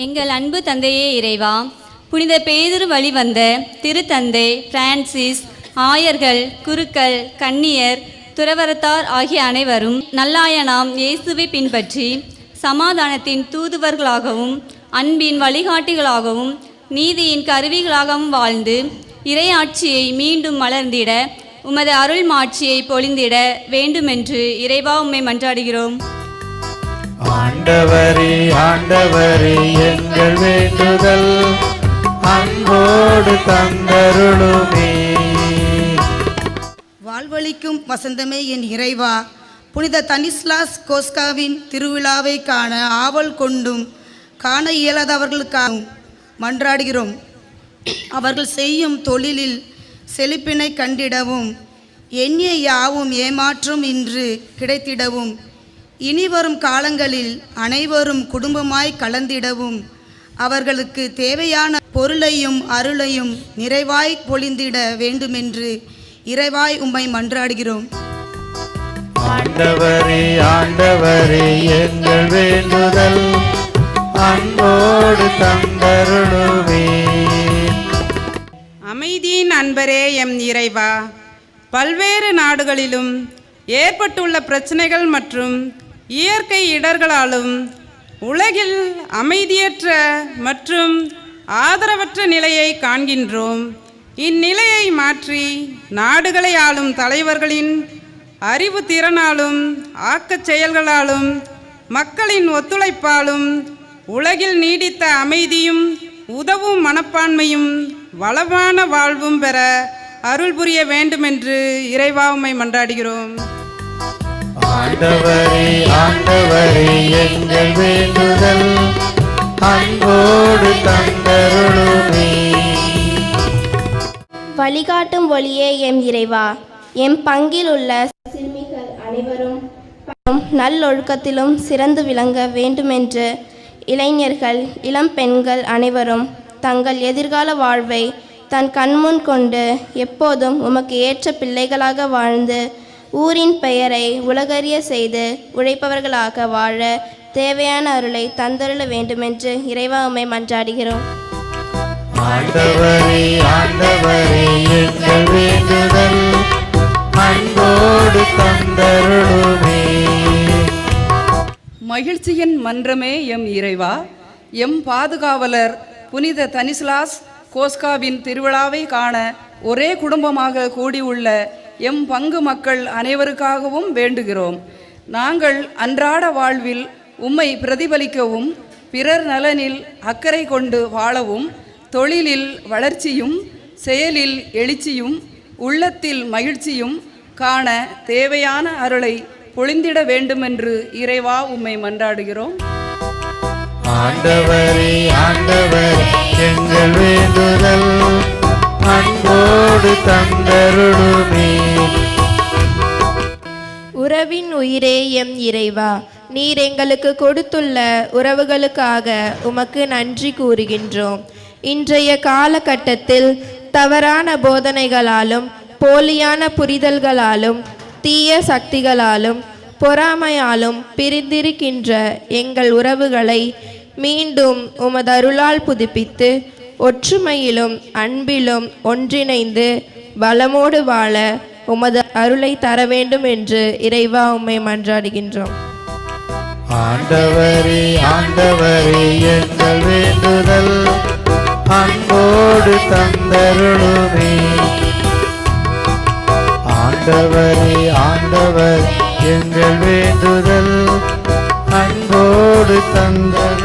எங்கள் அன்பு தந்தையே இறைவா புனித பேதிரு வழி வந்த திருத்தந்தை பிரான்சிஸ் ஆயர்கள் குருக்கள் கன்னியர் துறவரத்தார் ஆகிய அனைவரும் நல்லாயனாம் இயேசுவை பின்பற்றி சமாதானத்தின் தூதுவர்களாகவும் அன்பின் வழிகாட்டிகளாகவும் நீதியின் கருவிகளாகவும் வாழ்ந்து இறையாட்சியை மீண்டும் மலர்ந்திட உமது அருள் மாட்சியை பொழிந்திட வேண்டுமென்று இறைவா உம்மை மன்றாடுகிறோம். ஆண்டவரே ஆண்டவரே எங்கள் வேண்டுதல். அன்போடு தந்தருளுமே. வாழ்வளிக்கும் வசந்தமே என் இறைவா புனித தனிஸ்லாஸ் கோஸ்காவின் திருவிழாவை காண ஆவல் கொண்டும் காண இயலாதவர்களுக்காகவும் மன்றாடுகிறோம். அவர்கள் செய்யும் தொழிலில் செழிப்பினை கண்டிடவும் எண்ணிய யாவும் ஏமாற்றம் இன்று கிடைத்திடவும் இனிவரும் காலங்களில் அனைவரும் குடும்பமாய் கலந்திடவும். அவர்களுக்கு தேவையான பொருளையும் அருளையும் நிறைவாய் பொழிந்திட வேண்டுமென்று இறைவாய் உம்மை மன்றாடுகிறோம். ஆண்டவரே ஆண்டவரே எங்கள் வேண்டுதல் அன்போடு தந்தருளுமே அமைதியின் அன்பரே எம் இறைவா. பல்வேறு நாடுகளிலும் ஏற்பட்டுள்ள பிரச்சனைகள் மற்றும் இயற்கை இடர்களாலும் உலகில் அமைதியற்ற மற்றும் ஆதரவற்ற நிலையை காண்கின்றோம். இந்நிலையை மாற்றி நாடுகளை ஆளும் தலைவர்களின் அறிவு திறனாலும் ஆக்கச் செயல்களாலும் மக்களின் ஒத்துழைப்பாலும் உலகில் நீடித்த அமைதியும் உதவும் மனப்பான்மையும் வளமான வாழ்வும் பெற அருள் புரிய வேண்டுமென்று இறைவா உம்மை மன்றாடுகிறோம். ஆண்டவரே ஆண்டவரே எங்கள் வேண்டுதல். அன்போடு தந்தருளுமே. வழிகாட்டும் ஒளியே எம் இறைவா. எம் பங்கில் உள்ள சிறுமிகள் அனைவரும் நல்லொழுக்கத்திலும் சிறந்து விளங்க வேண்டுமென்று இளைஞர்கள் இளம் பெண்கள் அனைவரும் தங்கள் எதிர்கால வாழ்வை தன் கண்முன் கொண்டு எப்போதும் உமக்கு ஏற்ற பிள்ளைகளாக வாழ்ந்து ஊரின் பெயரை உலகறிய செய்து உழைப்பவர்களாக வாழ தேவையான அருளை தந்தருள வேண்டுமென்று இறைவா உம்மை மன்றாடுகிறோம். ஆண்டவரே ஆண்டவரே எங்கள் வேண்டுதல் அன்போடு தந்தருளுமே. மகிழ்ச்சியின் மன்றமே எம் இறைவா. எம் பாதுகாவலர் புனித தனிஸ்லாஸ் கோஸ்காவின் திருவிழாவை காண ஒரே குடும்பமாக கூடியுள்ள எம் பங்கு மக்கள் அனைவருக்காகவும் வேண்டுகிறோம். நாங்கள் அன்றாட வாழ்வில் உம்மை பிரதிபலிக்கவும் பிறர் நலனில் அக்கறை கொண்டு வாழவும் தொழிலில் வளர்ச்சியும் செயலில் எழுச்சியும் உள்ளத்தில் மகிழ்ச்சியும் காண தேவையான அருளை பொழிந்திட வேண்டுமென்று இறைவா உம்மை மன்றாடுகிறோம். ஆண்டவரே ஆண்டவரே எங்கள் வேண்டுதல். அன்போடு தந்தருளுமே. உறவின் உயிரே எம் இறைவா நீர் எங்களுக்கு கொடுத்துள்ள உறவுகளுக்காக உமக்கு நன்றி கூறுகின்றோம். இன்றைய காலகட்டத்தில் தவறான போதனைகளாலும் போலியான புரிதல்களாலும் தீய சக்திகளாலும் பொறாமையாலும் பிரிந்திருக்கின்ற எங்கள் உறவுகளை மீண்டும் உமது அருளால் புதுப்பித்து ஒற்றுமையிலும் அன்பிலும் ஒன்றிணைந்து பலமோடு வாழ உமது அருளை தர வேண்டும் என்று இறைவா உம்மை மன்றாடுகின்றோம். ஆண்டவரே ஆண்டவரே எங்கள் வேண்டுதல் அன்போடு தந்தருளுமே. ஆண்டவரே ஆண்டவர் எங்கள் வேண்டுதல் அன்போடு தந்தருளுமே.